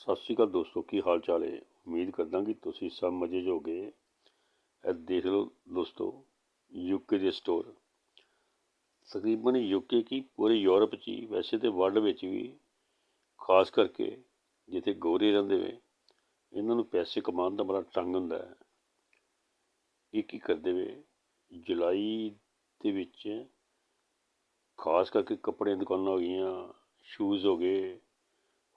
ਸਤਿ ਸ਼੍ਰੀ ਅਕਾਲ ਦੋਸਤੋ, ਕੀ ਹਾਲ ਚਾਲ ਹੈ? ਉਮੀਦ ਕਰਦਾ ਕਿ ਤੁਸੀਂ ਸਭ ਮਜ਼ੇ 'ਚ ਹੋਗੇ। ਇਹ ਦੇਖ ਲਓ ਦੋਸਤੋ ਯੂਕੇ ਦੇ ਸਟੋਰ ਤਕਰੀਬਨ ਯੂਕੇ ਕੀ ਪੂਰੇ ਯੂਰਪ 'ਚ ਹੀ, ਵੈਸੇ ਤੇ ਵਰਲਡ ਵਿੱਚ ਵੀ, ਖਾਸ ਕਰਕੇ ਜਿੱਥੇ ਗੋਰੇ ਰਹਿੰਦੇ ਵੇ ਇਹਨਾਂ ਨੂੰ ਪੈਸੇ ਕਮਾਉਣ ਦਾ ਬੜਾ ਟੰਗ ਹੁੰਦਾ ਹੈ। ਇਹ ਕੀ ਕਰਦੇ ਵੇ ਜੁਲਾਈ ਦੇ ਵਿੱਚ ਖਾਸ ਕਰਕੇ ਕੱਪੜੇ ਦੀਆਂ ਦੁਕਾਨਾਂ ਹੋ ਗਈਆਂ ਸ਼ੂਜ਼ ਹੋ ਗਏ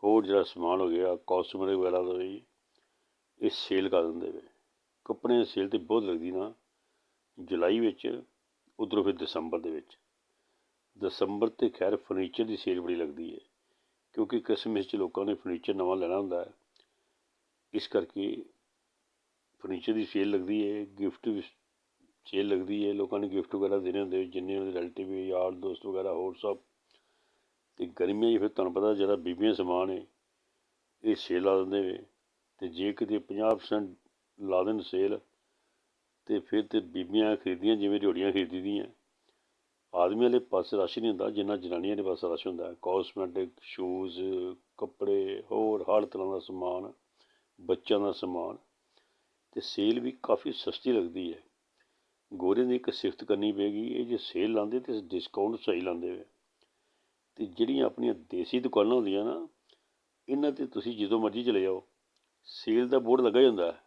ਹੋਰ ਜਿਹੜਾ ਸਮਾਨ ਹੋ ਗਿਆ ਕਾਸਮੈਟਿਕ ਵਗੈਰਾ ਦਾ ਵੀ, ਇਹ ਸੇਲ ਕਰ ਦਿੰਦੇ ਵੇ ਕੱਪੜੇ ਦੀ ਸੇਲ ਤੇ ਬਹੁਤ ਲੱਗਦੀ ਨਾ, ਜੁਲਾਈ ਵਿੱਚ, ਉਧਰੋਂ ਫਿਰ ਦਸੰਬਰ ਦੇ ਵਿੱਚ। ਦਸੰਬਰ ਤੇ ਖੈਰ ਫਰਨੀਚਰ ਦੀ ਸੇਲ ਬੜੀ ਲੱਗਦੀ ਹੈ, ਕਿਉਂਕਿ ਕ੍ਰਿਸਮਸ 'ਚ ਲੋਕਾਂ ਨੇ ਫਰਨੀਚਰ ਨਵਾਂ ਲੈਣਾ ਹੁੰਦਾ ਹੈ। ਇਸ ਕਰਕੇ ਫਰਨੀਚਰ ਦੀ ਸੇਲ ਲੱਗਦੀ ਹੈ ਗਿਫਟ ਵੀ ਸੇਲ ਲੱਗਦੀ ਹੈ, ਲੋਕਾਂ ਨੂੰ ਗਿਫਟ ਵਗੈਰਾ ਦੇਣੇ ਹੁੰਦੇ, ਜਿੰਨੇ ਉਹਨਾਂ ਦੇ ਰਿਲੇਟਿਵ ਯਾਰ, ਦੋਸਤ ਵਗੈਰਾ, ਹੋਰ ਸਭ। ਅਤੇ ਗਰਮੀਆਂ 'ਚ ਫਿਰ ਤੁਹਾਨੂੰ ਪਤਾ ਜਿਹੜਾ ਬੀਬੀਆਂ ਸਮਾਨ ਹੈ ਇਹ ਸੇਲ ਲਾ ਦਿੰਦੇ ਵੇ ਅਤੇ ਜੇ ਕਿਤੇ 50% ਲਾ ਦੇਣ ਸੇਲ ਤੇ ਫਿਰ ਤਾਂ ਬੀਬੀਆਂ ਖਰੀਦੀਆਂ, ਜਿਵੇਂ ਝੋੜੀਆਂ ਖਰੀਦੀਆਂ ਆਦਮੀ ਵਾਲੇ ਪਾਸੇ ਰਸ਼ ਨਹੀਂ ਹੁੰਦਾ, ਜਿੰਨਾ ਜਨਾਨੀਆਂ ਦੇ ਪਾਸੇ ਰਸ਼ ਹੁੰਦਾ। ਕਾਸਮੈਟਿਕ ਸ਼ੂਜ਼ ਕੱਪੜੇ, ਹੋਰ ਹਰ ਤਰ੍ਹਾਂ ਦਾ ਸਮਾਨ, ਬੱਚਿਆਂ ਦਾ ਸਮਾਨ। ਤੇ ਸੇਲ ਵੀ ਕਾਫੀ ਸਸਤੀ ਲੱਗਦੀ ਹੈ। ਗੋਰੇ ਦੀ ਇੱਕ ਸਿਫਤ ਕਰਨੀ ਪਏਗੀ, ਇਹ ਜੇ ਸੇਲ ਲਾਉਂਦੇ ਤੇ ਡਿਸਕਾਊਂਟ ਸਹੀ ਲਾਉਂਦੇ ਵੇ ਜਿਹੜੀਆਂ ਆਪਣੀਆਂ ਦੇਸੀ ਦੁਕਾਨਾਂ ਹੁੰਦੀਆਂ ਨਾ, ਇਹਨਾਂ ਤੇ ਤੁਸੀਂ ਜਦੋਂ ਮਰਜ਼ੀ ਚਲੇ ਜਾਓ ਸੇਲ ਦਾ ਬੋਰਡ ਲੱਗਾ ਹੀ ਹੁੰਦਾ ਹੈ।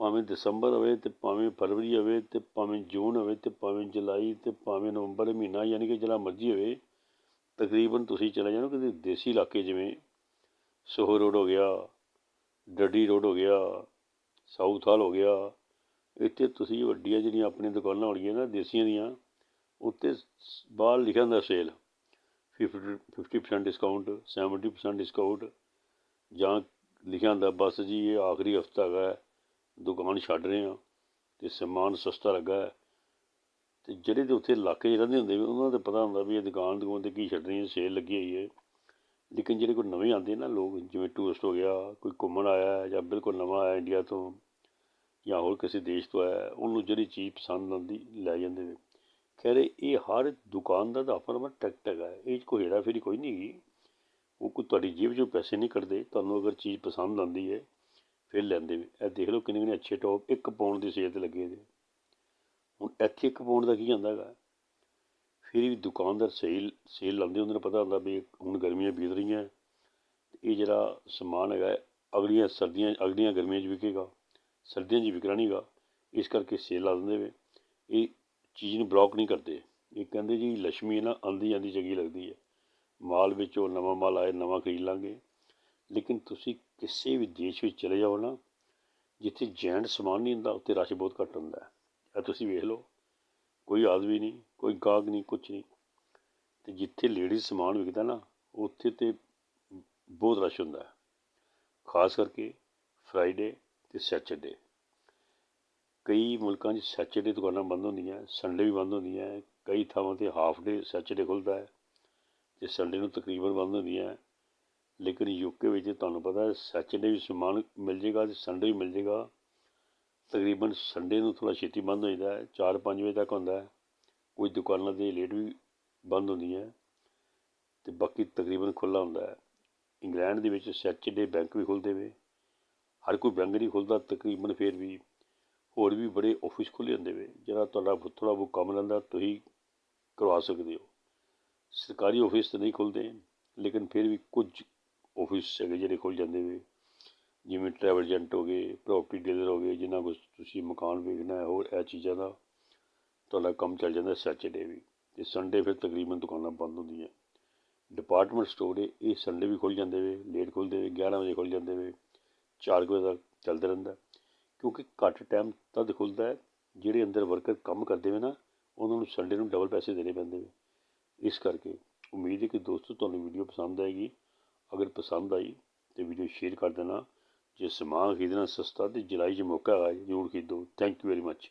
ਭਾਵੇਂ ਦਸੰਬਰ ਹੋਵੇ ਤੇ ਭਾਵੇਂ ਫਰਵਰੀ ਹੋਵੇ ਤੇ ਭਾਵੇਂ ਜੂਨ ਹੋਵੇ ਤੇ ਭਾਵੇਂ ਜੁਲਾਈ ਤੇ ਭਾਵੇਂ ਨਵੰਬਰ ਮਹੀਨਾ, ਯਾਨੀ ਕਿ ਜਿਹੜਾ ਮਰਜ਼ੀ ਹੋਵੇ, ਤਕਰੀਬਨ ਤੁਸੀਂ ਚਲੇ ਜਾਓ ਕਿਤੇ ਦੇਸੀ ਇਲਾਕੇ ਜਿਵੇਂ ਸੋਹਰ ਰੋਡ ਹੋ ਗਿਆ, ਡੱਡੀ ਰੋਡ ਹੋ ਗਿਆ, ਸਾਊਥ ਹਾਲ ਹੋ ਗਿਆ, ਇੱਥੇ ਤੁਸੀਂ ਵੱਡੀਆਂ ਜਿਹੜੀਆਂ ਆਪਣੀਆਂ ਦੁਕਾਨਾਂ ਹੋਣਗੀਆਂ ਨਾ, ਦੇਸੀਆਂ ਦੀਆਂ, ਉੱਤੇ ਬਾਹਰ ਲਿਖਿਆ ਹੁੰਦਾ sale fifty fifty percent discount seventy percent discount ਜਾਂ ਲਿਖਿਆ ਹੁੰਦਾ, ਬਸ ਜੀ, ਇਹ ਆਖਰੀ ਹਫਤਾ ਹੈਗਾ, ਦੁਕਾਨ ਛੱਡ ਰਹੇ ਹਾਂ ਤੇ ਸਮਾਨ ਸਸਤਾ ਲੱਗਾ ਹੈ। ਤੇ ਜਿਹੜੇ ਦੇ ਉੱਥੇ ਇਲਾਕੇ 'ਚ ਰਹਿੰਦੇ ਹੁੰਦੇ ਉਹਨਾਂ ਦਾ ਪਤਾ ਹੁੰਦਾ ਵੀ ਇਹ ਦੁਕਾਨ ਦੁਕਾਨ ਤੇ ਕੀ ਛੱਡ ਰਹੀ ਹੈ, ਸੇਲ ਲੱਗੀ ਹੋਈ ਹੈ। ਲੇਕਿਨ ਜਿਹੜੇ ਕੋਈ ਨਵੇਂ ਆਉਂਦੇ ਨਾ ਲੋਕ, ਜਿਵੇਂ ਟੂਰਿਸਟ ਹੋ ਗਿਆ, ਕੋਈ ਘੁੰਮਣ ਆਇਆ ਜਾਂ ਬਿਲਕੁਲ ਨਵਾਂ ਆਇਆ ਇੰਡੀਆ ਤੋਂ ਜਾਂ ਹੋਰ ਕਿਸੇ ਦੇਸ਼ ਤੋਂ ਆਇਆ, ਉਹਨੂੰ ਜਿਹੜੀ ਚੀਜ਼ ਪਸੰਦ ਆਉਂਦੀ, ਲੈ ਜਾਂਦੇ ਨੇ। ਖੈਰ ਇਹ ਹਰ ਦੁਕਾਨ ਦਾ ਤਾਂ ਆਪਣਾ ਟੈਕਟ ਹੈਗਾ ਇਹ 'ਚ ਕੋਈ ਹੇਰਾ ਫੇਰੀ ਕੋਈ ਨਹੀਂ ਹੈਗੀ। ਉਹ ਕੋਈ ਤੁਹਾਡੀ ਜੇਬ 'ਚੋਂ ਪੈਸੇ ਨਹੀਂ ਕੱਢਦੇ। ਤੁਹਾਨੂੰ ਅਗਰ ਚੀਜ਼ ਪਸੰਦ ਆਉਂਦੀ ਹੈ, ਫਿਰ ਲੈਂਦੇ ਵੀ। ਇਹ ਦੇਖ ਲਓ ਕਿੰਨੇ ਕਿੰਨੇ ਅੱਛੇ ਟੌਪ ਇੱਕ ਪਾਉਂਡ ਦੀ ਸੇਲ ਤੇ ਲੱਗੇ ਨੇ ਹੁਣ ਇੱਥੇ ਇੱਕ ਪਾਉਂਡ ਦਾ ਕੀ ਆਉਂਦਾ ਹੈਗਾ? ਫਿਰ ਵੀ ਦੁਕਾਨਦਾਰ ਸੇਲ ਸੇਲ ਲਾਉਂਦੇ, ਉਹਨਾਂ ਨੂੰ ਪਤਾ ਹੁੰਦਾ ਵੀ ਹੁਣ ਗਰਮੀਆਂ ਬੀਤ ਰਹੀਆਂ। ਇਹ ਜਿਹੜਾ ਸਮਾਨ ਹੈਗਾ ਅਗਲੀਆਂ ਸਰਦੀਆਂ, ਅਗਲੀਆਂ ਗਰਮੀਆਂ 'ਚ ਵਿਕੇਗਾ, ਸਰਦੀਆਂ 'ਚ ਵਿਕਣਾ ਨਹੀਂਗਾ ਇਸ ਕਰਕੇ ਸੇਲ ਲਾ ਦਿੰਦੇ ਵੇ। ਇਹ ਚੀਜ਼ ਨੂੰ ਬਲੌਕ ਨਹੀਂ ਕਰਦੇ। ਇਹ ਕਹਿੰਦੇ ਜੀ ਲక్ష్ਮੀ ਨਾ ਆਉਂਦੀ ਜਾਂਦੀ ਚੰਗੀ ਲੱਗਦੀ ਹੈ। ਮਾਲ ਵਿੱਚੋਂ ਨਵਾਂ ਮਾਲ ਆਏ, ਨਵਾਂ ਖਰੀਦ ਲਾਂਗੇ। ਲੇਕਿਨ ਤੁਸੀਂ ਕਿਸੇ ਵੀ ਦੇਸ਼ ਵਿੱਚ ਚਲੇ ਜਾਓ ਨਾ, ਜਿੱਥੇ ਜੈਂਟ ਸਮਾਨ ਨਹੀਂ ਹੁੰਦਾ, ਉੱਥੇ ਰਸ਼ ਬਹੁਤ ਘੱਟ ਹੁੰਦਾ ਹੈ। ਇਹ ਤੁਸੀਂ ਵੇਖ ਲਓ, ਕੋਈ ਆਦਮੀ ਨਹੀਂ, ਕੋਈ ਗਾਹਕ ਨਹੀਂ, ਕੁਛ ਨਹੀਂ। ਤੇ ਜਿੱਥੇ ਲੇਡੀਜ਼ ਸਮਾਨ ਵਿਕਦਾ ਨਾ, ਉੱਥੇ ਤੇ ਬਹੁਤ ਰਸ਼ ਹੁੰਦਾ ਹੈ। ਖਾਸ ਕਰਕੇ ਫਰਾਈਡੇ ਤੇ ਸੈਚਰਡੇ ਕਈ ਮੁਲਕਾਂ 'ਚ ਸੈਚਰਡੇ ਦੁਕਾਨਾਂ ਬੰਦ ਹੁੰਦੀਆਂ, ਸੰਡੇ ਵੀ ਬੰਦ ਹੁੰਦੀਆਂ, ਕਈ ਥਾਵਾਂ 'ਤੇ ਹਾਫ ਡੇ ਸੈਚਰਡੇ ਖੁੱਲ੍ਹਦਾ ਹੈ, ਤੇ ਸੰਡੇ ਨੂੰ ਤਕਰੀਬਨ ਬੰਦ ਹੁੰਦੀਆਂ ਲੇਕਿਨ ਯੂਕੇ ਵਿੱਚ ਤੁਹਾਨੂੰ ਪਤਾ ਸੈਚਰਡੇ ਵੀ ਸਮਾਨ ਮਿਲ ਜੇਗਾ ਅਤੇ ਸੰਡੇ ਵੀ ਮਿਲ ਜੇਗਾ। ਤਕਰੀਬਨ ਸੰਡੇ ਨੂੰ ਥੋੜ੍ਹਾ ਛੇਤੀ ਬੰਦ ਹੋ ਜਾਂਦਾ ਹੈ, ਚਾਰ ਪੰਜ ਵਜੇ ਤੱਕ ਹੁੰਦਾ ਹੈ। ਕੁਝ ਦੁਕਾਨਾਂ 'ਤੇ ਲੇਟ ਵੀ ਬੰਦ ਹੁੰਦੀਆਂ ਅਤੇ ਬਾਕੀ ਤਕਰੀਬਨ ਖੁੱਲ੍ਹਾ ਹੁੰਦਾ ਹੈ। ਇੰਗਲੈਂਡ ਦੇ ਵਿੱਚ ਸੈਚਰਡੇ ਬੈਂਕ ਵੀ ਖੁੱਲ੍ਹਦੇ ਵੇ ਹਰ ਕੋਈ ਬੈਂਕ ਨਹੀਂ ਖੁੱਲ੍ਹਦਾ, ਤਕਰੀਬਨ ਫਿਰ ਵੀ ਹੋਰ ਵੀ ਬੜੇ ਆਫਿਸ ਖੁੱਲ੍ਹੇ ਹੁੰਦੇ ਵੇ ਜਿਹੜਾ ਤੁਹਾਡਾ ਥੋੜ੍ਹਾ ਬਹੁਤ ਕੰਮ ਰਹਿੰਦਾ, ਤੁਸੀਂ ਕਰਵਾ ਸਕਦੇ ਹੋ। ਸਰਕਾਰੀ ਆਫਿਸ ਤਾਂ ਨਹੀਂ ਖੁੱਲ੍ਹਦੇ, ਲੇਕਿਨ ਫਿਰ ਵੀ ਕੁਝ ਆਫਿਸ ਹੈਗੇ ਜਿਹੜੇ ਖੁੱਲ੍ਹ ਜਾਂਦੇ ਵੇ। ਜਿਵੇਂ ਟਰੈਵਲ ਏਜੰਟ ਹੋ ਗਏ ਪ੍ਰੋਪਰਟੀ ਡੀਲਰ ਹੋ ਗਏ, ਜਿਨ੍ਹਾਂ ਕੋਲ ਤੁਸੀਂ ਮਕਾਨ ਵੇਚਣਾ ਹੈ, ਹੋਰ ਇਹ ਚੀਜ਼ਾਂ ਦਾ ਤੁਹਾਡਾ ਕੰਮ ਚੱਲ ਜਾਂਦਾ ਸੈਚਰਡੇ ਵੀ। ਤੇ ਸੰਡੇ ਫਿਰ ਤਕਰੀਬਨ ਦੁਕਾਨਾਂ ਬੰਦ ਹੁੰਦੀਆਂ। ਡਿਪਾਰਟਮੈਂਟ ਸਟੋਰ ਇਹ ਸੰਡੇ ਵੀ ਖੁੱਲ੍ਹ ਜਾਂਦੇ ਵੇ ਲੇਟ ਖੁੱਲ੍ਹਦੇ ਵੇ 11 ਵਜੇ ਖੁੱਲ੍ਹ ਜਾਂਦੇ ਵੇ 4 ਵਜੇ ਤੱਕ ਚੱਲਦਾ ਰਹਿੰਦਾ। ਕਿਉਂਕਿ ਘੱਟ ਟਾਈਮ ਤਦ ਖੁੱਲ੍ਹਦਾ ਹੈ, ਜਿਹੜੇ ਅੰਦਰ ਵਰਕਰ ਕੰਮ ਕਰਦੇ ਵੇ ਨਾ, ਉਹਨਾਂ ਨੂੰ ਸੰਡੇ ਨੂੰ ਡਬਲ ਪੈਸੇ ਦੇਣੇ ਪੈਂਦੇ ਵੇ ਇਸ ਕਰਕੇ ਉਮੀਦ ਹੈ ਕਿ ਦੋਸਤੋ ਤੁਹਾਨੂੰ ਵੀਡੀਓ ਪਸੰਦ ਆਏਗੀ। ਅਗਰ ਪਸੰਦ ਆਈ ਤੇ ਵੀਡੀਓ ਸ਼ੇਅਰ ਕਰ ਦੇਣਾ। ਜੇ ਸਮਾਨ ਖਰੀਦਣਾ ਸਸਤਾ ਤੇ ਜੁਲਾਈ 'ਚ ਮੌਕਾ ਹੈਗਾ ਜ਼ਰੂਰ ਖਰੀਦੋ। Thank you very much